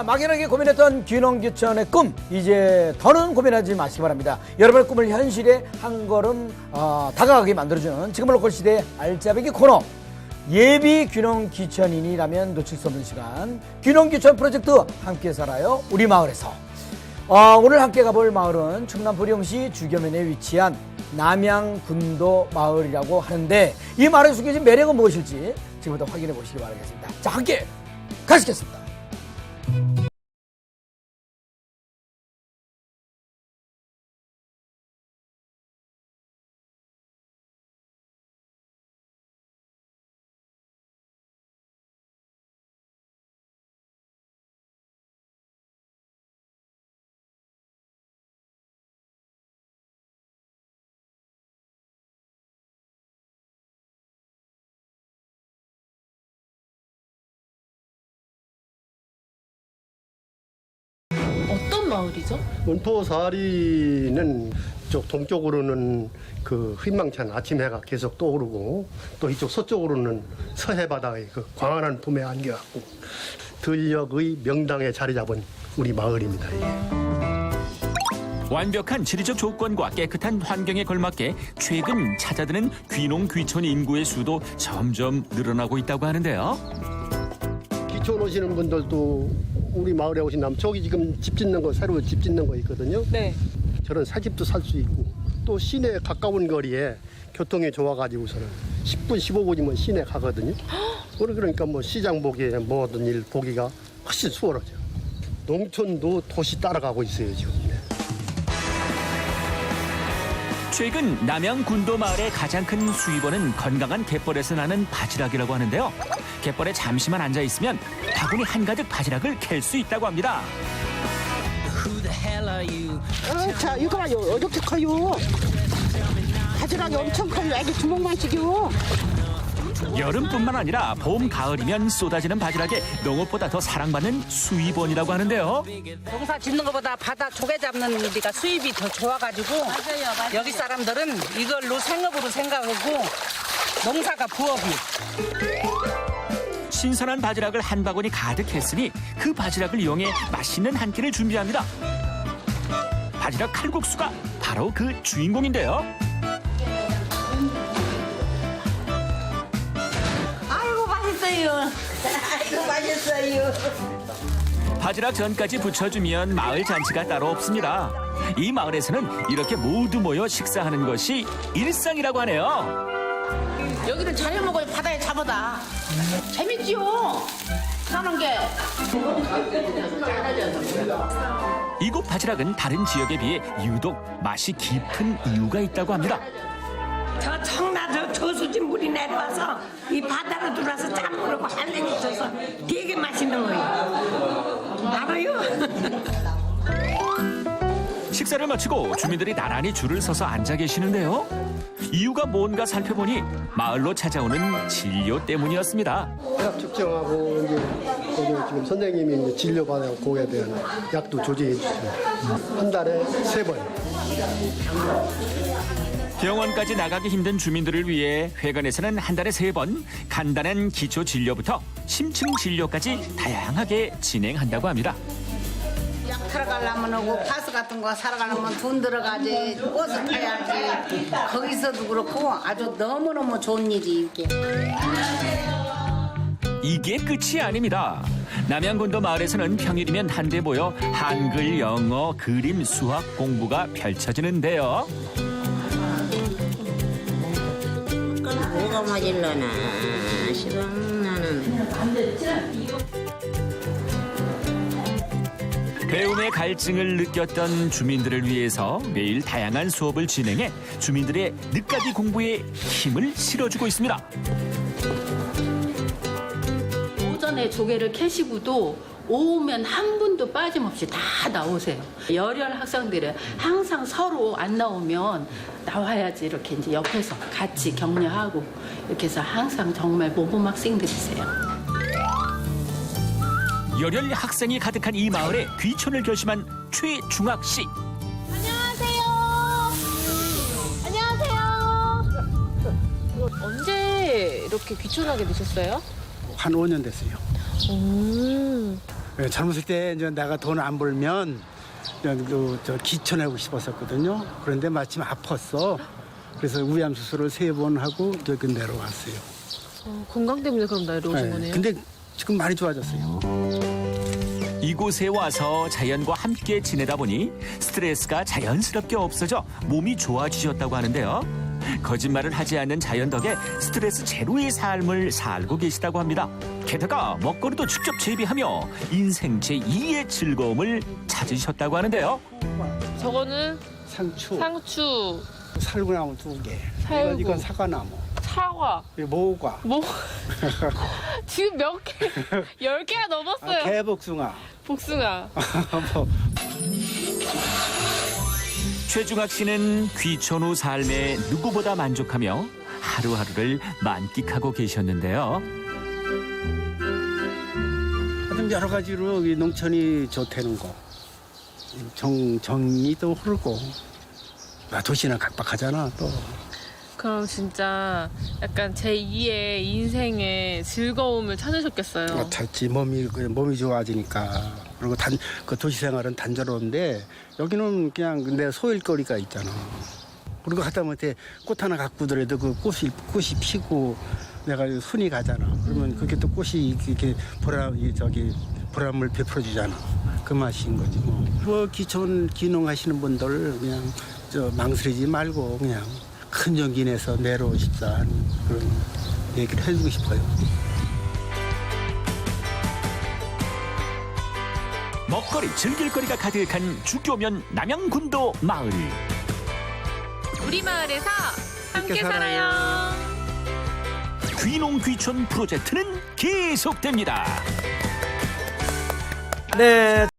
자, 막연하게 고민했던 귀농귀천의 꿈 이제 더는 고민하지 마시기 바랍니다. 여러분의 꿈을 현실에 한 걸음 어, 다가가게 만들어주는 지금을 놓고 시대의 알짜배기 코너 예비 귀농귀천인이라면 놓칠 수 없는 시간 귀농귀천 프로젝트 함께 살아요 우리 마을에서 어, 오늘 함께 가볼 마을은 충남 보령시 주교면에 위치한 남양군도 마을이라고 하는데 이 마을에 숨겨진 매력은 무엇일지 지금부터 확인해 보시기 바라겠습니다. 자, 함께 가시겠습니다. Thank you. 마을이죠? 문포 사리는 쪽 동쪽으로는 그 희망찬 아침 해가 계속 떠오르고 또 이쪽 서쪽으로는 서해 바다의 그 광활한 품에 안겨갖고 들녘의 명당에 자리 잡은 우리 마을입니다. 예. 완벽한 지리적 조건과 깨끗한 환경에 걸맞게 최근 찾아드는 귀농 귀촌 인구의 수도 점점 늘어나고 있다고 하는데요. 기촌 오시는 분들도 우리 마을에 오신다면 저기 지금 집 짓는 거 새로 집 짓는 거 있거든요. 네. 저런 새 집도 살 수 있고 또 시내 가까운 거리에 교통이 좋아가지고서는 10분 15분이면 시내 가거든요. 그러니까 뭐 시장 보기에 뭐든 일 보기가 훨씬 수월하죠. 농촌도 도시 따라가고 있어요 지금. 최근 남양 군도 마을의 가장 큰 수입원은 건강한 갯벌에서 나는 바지락이라고 하는데요. 갯벌에 잠시만 앉아 있으면 바구니 한가득 바지락을 캘 수 있다고 합니다. 어, 자, 이거 봐요. 이렇게 커요. 바지락이 엄청 커요. 애기 주먹만치기요. 여름뿐만 아니라 봄, 가을이면 쏟아지는 바지락에 농업보다 더 사랑받는 수입원이라고 하는데요. 농사 짓는 것보다 바다 조개 잡는 데가 수입이 더 좋아가지고 여기 사람들은 이걸로 생업으로 생각하고 농사가 부업이 신선한 바지락을 한 바구니 가득 했으니 그 바지락을 이용해 맛있는 한 끼를 준비합니다. 바지락 칼국수가 바로 그 주인공인데요. 맛있어요. 아이고, 맛있어요. 바지락 전까지 부쳐주면 마을 잔치가 따로 없습니다. 이 마을에서는 이렇게 모두 모여 식사하는 것이 일상이라고 하네요. 여기는 잘해 먹어요 바다에 잡아다 재밌지요 사는 게 이곳 바지락은 다른 지역에 비해 유독 맛이 깊은 이유가 있다고 합니다. 저 청 저수지 물이 내려와서 이 바다로 들어와서 짠물하고 한랭이 쳐서 되게 맛있는 거예요. 알아요? 식사를 마치고 주민들이 나란히 줄을 서서 앉아 계시는데요. 이유가 뭔가 살펴보니 마을로 찾아오는 진료 때문이었습니다. 혈압 측정하고 이제 거기 지금 선생님이 이제 진료 받아고 거기에 대한 약도 조제해 주세요. 한 달에 세 번. 병원까지 나가기 힘든 주민들을 위해 회관에서는 한 달에 세 번 간단한 기초 진료부터 심층 진료까지 다양하게 진행한다고 합니다. 약 타러 가려면 하고 파스 같은 거 사러 가려면 돈 들어가지 버스 타야지 거기서도 그렇고 아주 너무너무 좋은 일이 이게 이게 끝이 아닙니다. 남양군도 마을에서는 평일이면 한데 모여 한글, 영어, 그림, 수학 공부가 펼쳐지는데요. 뭐가 맞을라나 시방 나는 배움의 갈증을 느꼈던 주민들을 위해서 매일 다양한 수업을 진행해 주민들의 늦가기 공부에 힘을 실어주고 있습니다. 오전에 조개를 캐시고도 오후면 한 분도 빠짐없이 다 나오세요. 열혈 학생들은 항상 서로 안 나오면 나와야지 이렇게 이제 옆에서 같이 격려하고 이렇게 해서 항상 정말 모범 학생들이세요. 열혈 학생이 가득한 이 마을에 귀촌을 결심한 최중학 씨. 언제 이렇게 귀촌하게 되셨어요? 한 5년 됐어요. 예, 젊었을 때 이제 내가 돈 안 벌면 그냥 그, 저 기천하고 싶었었거든요. 그런데 마침 아팠어. 그래서 우암 수술을 세 번 하고 저기 내려왔어요. 어, 건강 때문에 그럼 내려오신 예, 거네요. 근데 지금 많이 좋아졌어요. 이곳에 와서 자연과 함께 지내다 보니 스트레스가 자연스럽게 없어져 몸이 좋아지셨다고 하는데요. 거짓말을 하지 않는 자연 덕에 스트레스 제로의 삶을 살고 계시다고 합니다. 게다가 먹거리도 직접 재배하며 인생 제2의 즐거움을 찾으셨다고 하는데요. 저거는 상추, 상추, 살구나무 두 개. 살구. 이건, 이건 사과나무. 사과, 이거 모과. 뭐 지금 몇 개? 열 개가 아, 넘었어요. 개복숭아. 복숭아. 뭐, 최중학 씨는 귀촌 후 삶에 누구보다 만족하며 하루하루를 만끽하고 계셨는데요. 여러 가지로 이 농촌이 좋다는 거. 정, 정이 또 흐르고. 아, 도시는 각박하잖아, 또. 그럼 진짜 약간 제 2의 인생의 즐거움을 찾으셨겠어요. 아, 찾지 몸이 그 몸이 좋아지니까 그리고 단 그 도시 생활은 단조로운데 여기는 그냥 내 소일거리가 있잖아. 그리고 하다못해 꽃 하나 갖고 오더라도 그 꽃이 꽃이 피고 내가 손이 가잖아. 그러면 그게 또 꽃이 이렇게 보람 이 저기 보람을 베풀어 주잖아. 그 맛인 거지 뭐. 뭐 기촌 기농하시는 분들 그냥 저 망설이지 말고 그냥 큰 용기 내서 내려오십사 하는 그런 얘기를 해주고 싶어요. 먹거리, 즐길거리가 가득한 주교면 남양군도 마을. 우리 마을에서 함께, 함께 살아요. 귀농 귀촌 프로젝트는 계속됩니다. 네.